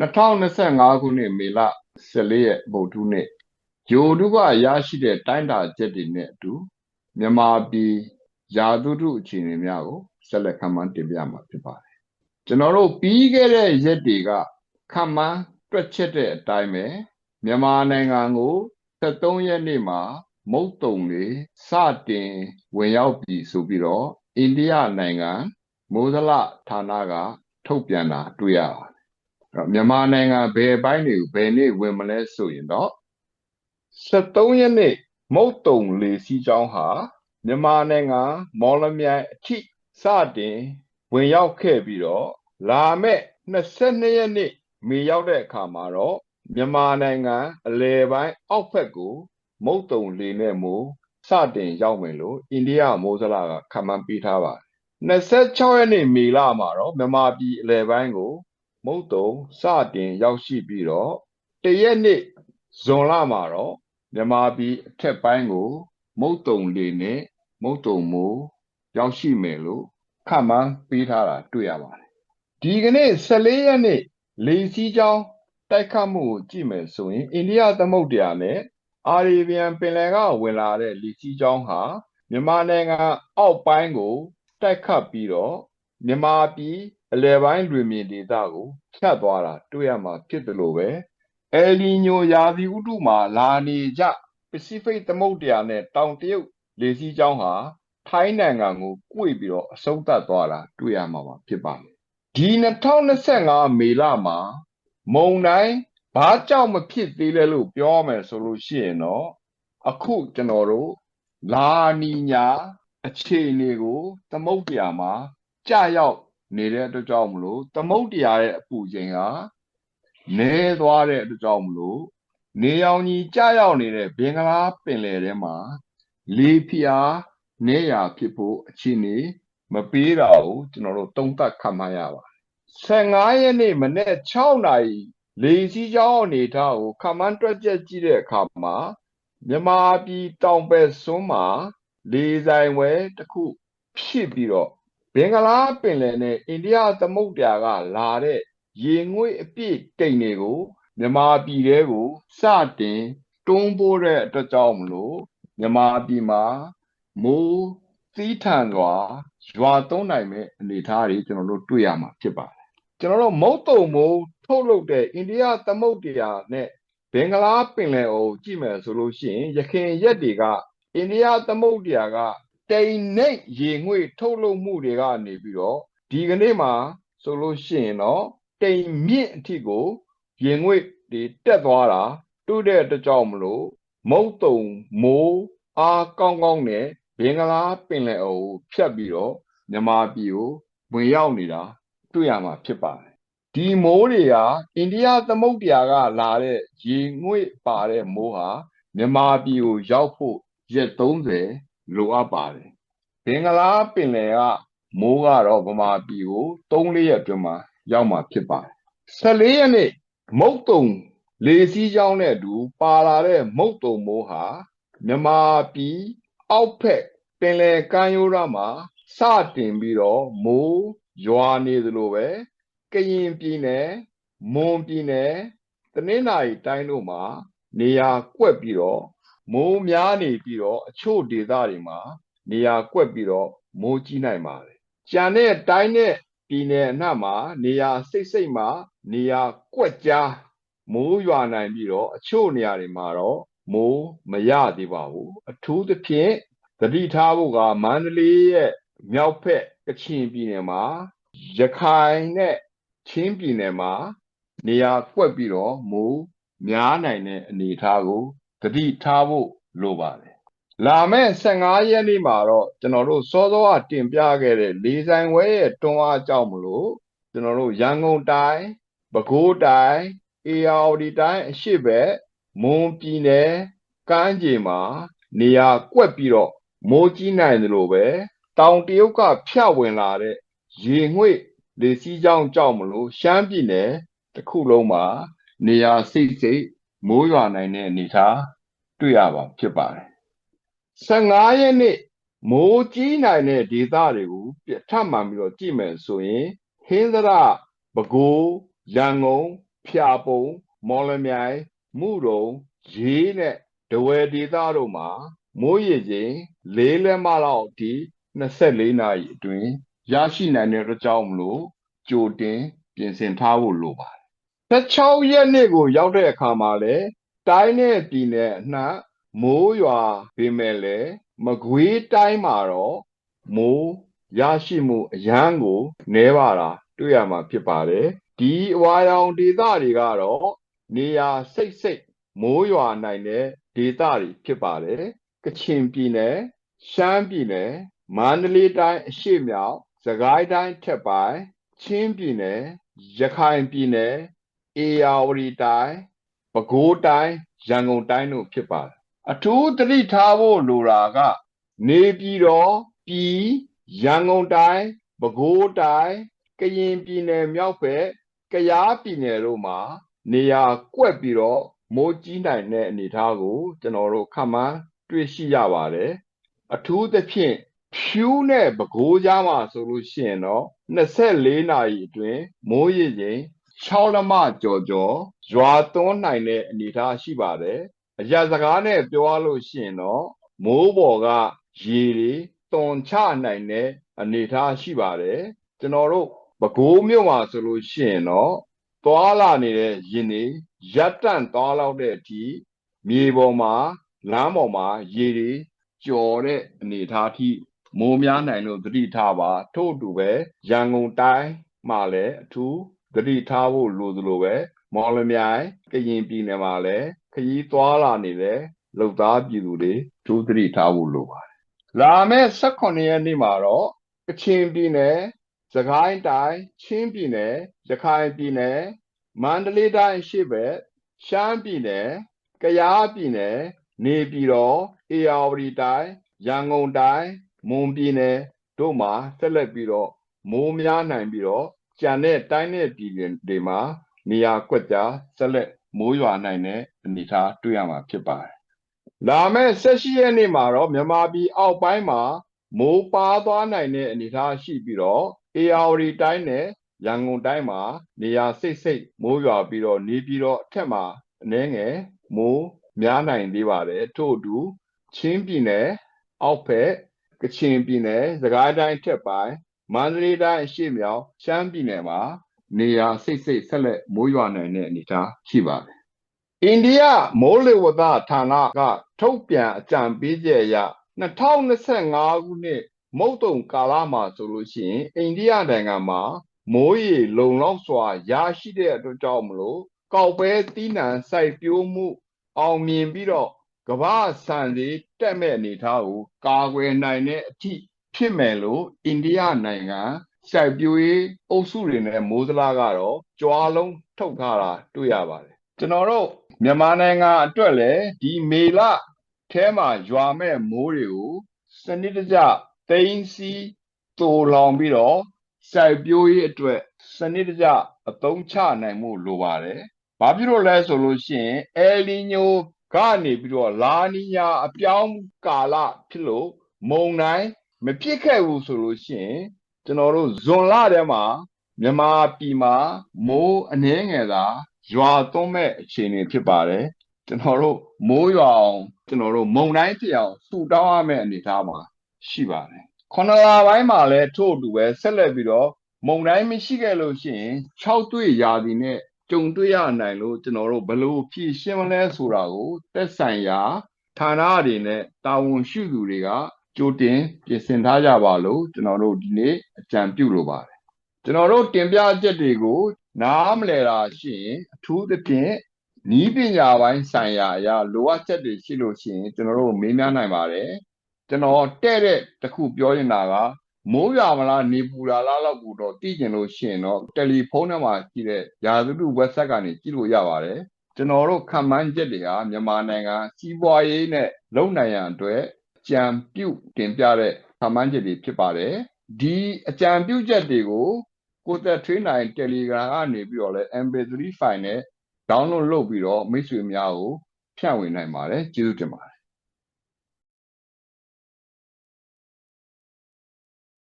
2025ခုနှစ်မေလ14ရက်ဗုဒ္ဓနေ့ဂျိုဒုကရရှိတဲ့တိုင်းတာချက်တွေနဲ့အတူမြန်မာပြည်ယာတုတုအခြေအနေများကိုဆက်လက်ခန့်မှန်းတင်ပြမှာဖြစ်ပါတယ်ကျွန်တော်တို့ပြီးခဲ့တဲ့ရက်တွေကခန့်မှန်းတွက်ချက်တဲ့အတိုင်းပဲမြန်မာနိုင်ငံကို73ရက်နေ့မှာမုတ်တုံတွေစတင်ဝင်ရောက်ပြီဆိုပြီးတော့အိန္ဒိယနိုင်ငံမိုးဇလဌာနကထုတ်ပြန်တာတွေ့ရပါတယ် မြန်မာနိုင်ငံဘယ်ပိုင်းတွေကိုဘယ်နေ့ဝင်မလဲဆိုရင်တော့73ရက်နေ့မုတ်တုံလေစီးကြောင်းဟာမြန်မာနိုင်ငံမော်လမြိုင်အထိစတင် ဝင်ရောက်ခဲ့ပြီးတော့လာမဲ့22ရက်နေ့မေရောက်တဲ့အခါမှာတော့မြန်မာနိုင်ငံအလယ်ပိုင်းအောက်ဘက်ကို မုတ်တုံလေနဲ့မို့စတင်ရောက်မယ်လို့အိန္ဒိယမိုးစလာကခန့်မှန်းပေးထားပါတယ်26ရက်နေ့မေလမှာတော့မြန်မာပြည်အလယ်ပိုင်းကို မုတ်တုံစတင်ရောက်ရှိပြီးတော့တရက်နေ့ဇွန်လမှာတော့မြန်မာပြည်အထက်ပိုင်းကို မုတ်တုံလေနဲ့မုတ်တုံမိုးရောက်ရှိမယ်လို့ခန့်မှန်းပေးထားတာတွေ့ရပါတယ်ဒီကနေ့14ရက်နေ့လေစီးကြောင်းတိုက်ခတ်မှုကိုကြည့်မယ်ဆိုရင်အိန္ဒိယသမုဒ္ဒရာနဲ့အာရေဗျန်ပင်လယ်ကဝင်လာတဲ့လေစီးကြောင်းဟာမြန်မာနိုင်ငံအောက်ပိုင်းကို တိုက်ခတ်ပြီးတော့မြန်မာပြည် အလယ်ပိုင်းလွင်ပြင်ဒေသကိုဖြတ်သွားတာတွေ့ရမှာဖြစ်တယ်လို့ပဲအယ်လီညိုရာသီဥတုမှာလာနေကြပစိဖိတ်သမုဒ္ဒရာနဲ့တောင်တရုတ်လေစီးကြောင်းဟာထိုင်းနိုင်ငံကိုကွေ့ပြီးတော့အဆုံးသတ်သွားတာတွေ့ရမှာပါဖြစ်ပါမယ်ဒီ2025မေလမှာမုံတိုင်းဘာကြောင့်မဖြစ်သေးလဲလို့ပြောမယ်ဆိုလို့ရှိရင်တော့အခုကျွန်တော်တို့လာနီညာအခြေအနေကိုသမုတ်တရားမှာကြာရောက် နေတဲ့အတွက်ကြောင့်မလို့သမုတ်တရားရဲ့အပူချိန်ဟာနဲသွားတဲ့အတွက်ကြောင့်မလို့နေရောင်ကြီးကြာရောက်နေတဲ့ဘင်္ဂလားပင်လယ်ထဲမှာလေဖျားနေရဖြစ်ဖို့အခြေအနေမပေးတာကိုကျွန်တော်တို့တုံ့တက်ခတ်မှရပါတယ်15ရက်နေ့မနေ့6နာရီလေစီးကြောင်းအနေထားကိုခမန်းတွက်ချက်ကြည့်တဲ့အခါမှာမြန်မာပြည်တောင်ဘက်စွန်းမှာလေဆိုင်ဝဲတစ်ခုဖြစ်ပြီးတော့ ဘင်္ဂလားပင်လယ်နဲ့အိန္ဒိယသမုဒ္ဒရာကလာတဲ့ရေငွေ့အပြည့်တိမ်တွေကိုမြန်မာပြည်ထဲကိုစတင်တွန်းပိုးတဲ့အတွက်ကြောင့်မလို့မြန်မာပြည်မှာမိုးသီးထန်စွာရွာသွန်းနိုင်မဲ့အနေအထားတွေကျွန်တော်တို့တွေ့ရမှာဖြစ်ပါတယ်ကျွန်တော်တို့မုတ်တုံမိုးထုတ်လုပ်တဲ့အိန္ဒိယသမုဒ္ဒရာနဲ့ဘင်္ဂလားပင်လယ်ကိုကြည့်မယ်ဆိုလို့ရှိရင်ရခိုင်ရက်တွေကအိန္ဒိယသမုဒ္ဒရာက တိမ်နှိပ်ရေငွေ့ထုတ်လုပ်မှုတွေကနေပြီးတော့ဒီကနေ့မှာဆိုလို့ရှိရင်တော့တိမ်မြင့်အထိကိုရေငွေ့တွေတက်သွားတာတွေ့တဲ့အတွက်ကြောင့်မလို့မုတ်တုံမိုးအားကောင်းကောင်းနဲ့ဘင်္ဂလားပင်လယ်အော်ကိုဖြတ်ပြီးတော့မြန်မာပြည်ကိုဝင်ရောက်နေတာတွေ့ရမှာဖြစ်ပါတယ်ဒီမိုးတွေကအိန္ဒိယသမုဒ္ဒရာကလာတဲ့ရေငွေ့ပါတဲ့မိုးဟာမြန်မာပြည်ကိုရောက်ဖို့ရက်30 လိုအပ်ပါတယ်ဘင်္ဂလားပင်လယ်ကမိုးကတော့ဗမာပြည်ကို3-4ရက်အတွင်းမှာရောက်မှာဖြစ်ပါတယ်14ရက်နေ့မုတ်တုံလေစီးကြောင်းနဲ့အတူပါလာတဲ့မုတ်တုံမိုးဟာမြန်မာပြည်အောက်ဖက်ပင်လယ်ကမ်းရိုးတန်းမှာစတင်ပြီးတော့မိုးရွာနေသလိုပဲကရင်ပြည်နယ်မွန်ပြည်နယ်တနင်္သာရီတိုင်းတို့မှာနေရာကွက်ပြီးတော့ မိုးများနေပြီးတော့အချို့ဒေသတွေမှာ နေရာကွက်ပြီးတော့မိုးကြီးနိုင်ပါတယ်။ကြံတဲ့တိုင်းနဲ့ပြည်နယ်အနှံ့မှာ နေရာစိတ်စိတ်မှာနေရာကွက်ကြားမိုးရွာနိုင်ပြီးတော့အချို့နေရာတွေမှာတော့မိုးမရသေးပါဘူး။အထူးသဖြင့်သတိထားဖို့ကမန္တလေးရဲ့မြောက်ဖက်ကချင်ပြည်နယ်မှာရခိုင်နဲ့ချင်းပြည်နယ်မှာနေရာကွက်ပြီးတော့မိုးများနိုင်တဲ့အနေအထားကို သတိထားဖို့လိုပါတယ်လာမယ့်15ရက်နေ့မှာတော့ကျွန်တော်တို့စောစောကတင်ပြခဲ့တဲ့လေးဆိုင်ဝဲရဲ့တွန်းအားကြောင့်မလို့ကျွန်တော်တို့ရန်ကုန်တိုင်းပဲခူးတိုင်းအေရဝတီတိုင်းအရှိဘက်မွန်ပြည်နယ်ကမ်းခြေမှာနေရာကွက်ပြီးတော့မိုးကြီးနိုင်တယ်လို့ပဲတောင်တရုတ်ကဖြတ်ဝင်လာတဲ့ရေငွေ့လေစီးကြောင်းကြောင့်မလို့ရှမ်းပြည်နယ်တစ်ခုလုံးမှာနေရာစိတ်စိတ် မိုးရွာနိုင်တဲ့အနေအထားတွေ့ရပါဖြစ်ပါတယ်15ရက်နေ့မိုးကြီးနိုင်တဲ့ဒေသတွေကိုထပ်မှန်ပြီးတော့ကြည့်မယ်ဆိုရင်ဟင်းသရပဲခူးရန်ကုန်ဖျာပုံမော်လမြိုင်မှုတုံရေးနဲ့ဒဝယ်ဒေသတို့မှာမိုးရေချိန်၄လက်မလောက်အထိ24နာရီအတွင်းရရှိနိုင်တဲ့အတွက်ကြောင့်မလို့ကြိုတင်ပြင်ဆင်ထားဖို့လိုပါတယ် 16ရက်နေ့ကို ရောက်တဲ့အခါမှာလဲတိုင်းနဲ့ပြည်နယ်အနှံ့မိုးရွာပေမဲ့လဲမကွေးတိုင်းမှာတော့မိုးရရှိမှုအရန်ကိုနည်းပါတာတွေ့ရမှာဖြစ်ပါတယ်ဒီအဝါရောင်ဒေသတွေကတော့နေရာစိတ်စိတ်မိုးရွာနိုင်တဲ့ဒေသတွေဖြစ်ပါတယ်ကချင်ပြည်နယ်ရှမ်းပြည်နယ်မန္တလေးတိုင်းအရှေ့မြောက်စကိုင်းတိုင်းထက်ပိုင်းချင်းပြည်နယ်ရခိုင်ပြည်နယ် အေရဝတီတိုင်းပဲခူးတိုင်းရန်ကုန်တိုင်းတို့ဖြစ်ပါတယ်အထူးသတိထားဖို့လိုတာကနေပြည်တော်ပြည်ရန်ကုန်တိုင်းပဲခူးတိုင်းကရင်ပြည်နယ်မြောက်ဘက်ကယားပြည်နယ်တို့မှာနေရာကွက်ပြီးတော့မိုးကြီးနိုင်တဲ့အနေအထားကို ကျွန်တော်တို့ခန့်မှန်းတွေ့ရှိရပါတယ်အထူးသဖြင့်ဖြူးနဲ့ပဲခူးကြားမှာဆိုလို့ရှိရင်တော့24နာရီအတွင်းမိုးရေချိန် 6လမကျော်ကျော်ရွာသွန်းနိုင်တဲ့အနေအထားရှိပါတယ်အရာစကားနဲ့ပြောရလို့ရှိရင်တော့မိုးပေါ်ကရေတွေတွန်ချနိုင်တဲ့အနေအထားရှိပါတယ်ကျွန်တော်တို့ပဲခူးမြို့မှာဆိုလို့ရှိရင်တော့သွာလာနေတဲ့ရင်တွေရပ်တန့်သွားလောက်တဲ့အထိမြေပေါ်မှာလမ်းပေါ်မှာရေတွေကျော်တဲ့အနေအထားထိမိုးများနိုင်လို့သတိထားပါထို့အတူပဲရန်ကုန်တိုင်းမှာလည်းအထူး သတိထားဖို့လိုသလိုပဲမော်လမြိုင်ကရင်ပြည်နယ်မှာလည်းခရီးသွားလာနေတဲ့လုံသားပြည်သူတွေအထူးသတိထားဖို့လိုပါတယ်လာမယ့်18ရက်နေ့မှာတော့ကချင်ပြည်နယ်စကိုင်းတိုင်းချင်းပြည်နယ်ရခိုင်ပြည်နယ်မန္တလေးတိုင်းရှေ့ဘက်ရှမ်းပြည်နယ်ကယားပြည်နယ်နေပြည်တော်အေရဝတီတိုင်းရန်ကုန်တိုင်းမွန်ပြည်နယ်တို့မှာဆက်လက်ပြီးတော့မိုးများနိုင်ပြီးတော့ ကြံတဲ့တိုင်းနဲ့ပြည်နယ်တွေမှာနေရာကွက်ကြားဆက်လက်မိုးရွာနိုင်တဲ့အနေအထားတွေ့ရမှာဖြစ်ပါတယ်။လာမယ့်18ရက်နေ့မှာတော့မြန်မာပြည်အောက်ပိုင်းမှာမိုးပါသွားနိုင်တဲ့အနေအထားရှိပြီးတော့အေရဝတီတိုင်းနဲ့ရန်ကုန်တိုင်းမှာနေရာစိတ်စိတ်မိုးရွာပြီးတော့နေပြီးတော့အထက်မှာအနည်းငယ်မိုးများနိုင်သေးပါတယ်ထို့အတူချင်းပြည်နယ်အောက်ဖက်ကချင်ပြည်နယ်စကိုင်းတိုင်းထက်ပိုင်း မန္တလေးတိုင်းအရှေ့မြောက်ရှမ်းပြည်နယ်မှာနေရာစိတ်စိတ်ဆက်လက်မိုးရွာနိုင်တဲ့အနေအထားရှိပါတယ်အိန္ဒိယမိုးလေဝသဌာနကထုတ်ပြန်အကြံပေးချက်အရ2025ခုနှစ်မုတ်တုံကာလမှာဆိုလို့ရှိရင်အိန္ဒိယနိုင်ငံမှာမိုးရေလုံလောက်စွာရရှိတဲ့အတွက်ကြောင့်မလို့ကောက်ပဲသီးနှံစိုက်ပျိုးမှု အောင်မြင်ပြီးတော့ကမ္ဘာဆန်တွေတက်မဲ့အနေထားကိုကာကွယ်နိုင်တဲ့အထိ ဖြစ်မယ်လို့အိန္ဒိယနိုင်ငံစိုက်ပျိုးရေးအုပ်စုတွေနဲ့မိုးစလားကတော့ကြွားလုံးထုတ်ထားတာတွေ့ရပါတယ်ကျွန်တော်တို့မြန်မာနိုင်ငံအတွက်လည်းဒီမေလထဲမှာရွာမဲ့မိုးတွေကိုစနစ်တကျသိမ်းဆည်းတူလောင်ပြီးတော့စိုက်ပျိုးရေးအတွက်စနစ်တကျအသုံးချနိုင်မှုလိုပါတယ်။ဘာဖြစ်လို့လဲဆိုလို့ရှိရင်အယ်လီညိုကနေပြီးတော့လာနီညာအပြောင်းကာလဖြစ်လို့မုန်တိုင်း မဖြစ်ခဲ့ဘူးဆိုလို့ရှိရင်ကျွန်တော်တို့ဇွန်လထဲမှာမြန်မာပြည်မှာမိုးအနှဲငယ်သာရွာသွန်းမဲ့အခြေအနေဖြစ်ပါတယ်ကျွန်တော်တို့မိုးရွာအောင်ကျွန်တော်တို့မုန်တိုင်းဖြစ်အောင်စူတောင်းရမယ့်အနေအထားမှာရှိပါတယ်ခုနလပိုင်းမှာလည်းထို့အတူပဲဆက်လက်ပြီးတော့မုန်တိုင်းမရှိခဲ့လို့ရှိရင်6တွေ့ရာသီနဲ့ကြုံတွေ့ရနိုင်လို့ကျွန်တော်တို့ဘယ်လိုဖြည့်ရှင်းမလဲဆိုတာကိုသက်ဆိုင်ရာဌာနတွေနဲ့တာဝန်ရှိသူတွေက ကြိုတင်ပြင်ဆင်ထားကြပါလို့ကျွန်တော်တို့ဒီနေ့အကြံပြုလိုပါတယ်ကျွန်တော်တို့တင်ပြချက်တွေကို နားမလည်တာရှိရင်အထူးသဖြင့်နီးပညာပိုင်းဆိုင်ရာအရာလိုအပ်ချက်တွေရှိလို့ရှိရင်ကျွန်တော်တို့မေးမြန်းနိုင်ပါတယ်ကျွန်တော်တဲ့တဲ့တခုပြောနေတာကမိုးရွာမလားနေပူလာလားလောက်ကိုတော့သိကျင်လို့ရှိရင်တော့တယ်လီဖုန်းထဲမှာရှိတဲ့ယာသုတု website ကနေကြည့်လို့ရပါတယ်ကျွန်တော်တို့ခံမှန်းချက်တွေဟာမြန်မာနိုင်ငံစီးပွားရေးနဲ့လုံနိုင်ရန်အတွက် ကြံပြုတင်ပြတဲ့ခံမှန်းချက်တွေဖြစ်ပါတယ်ဒီအကြံပြုချက်တွေကိုကိုသက်ထွေးနိုင် Telegram ကနေပြီးတော့လဲ MP3 file နဲ့ download လုပ်ပြီးတော့မိတ်ဆွေများကိုဖြန့်ဝေနိုင်ပါတယ်ကျေးဇူးတင်ပါတယ်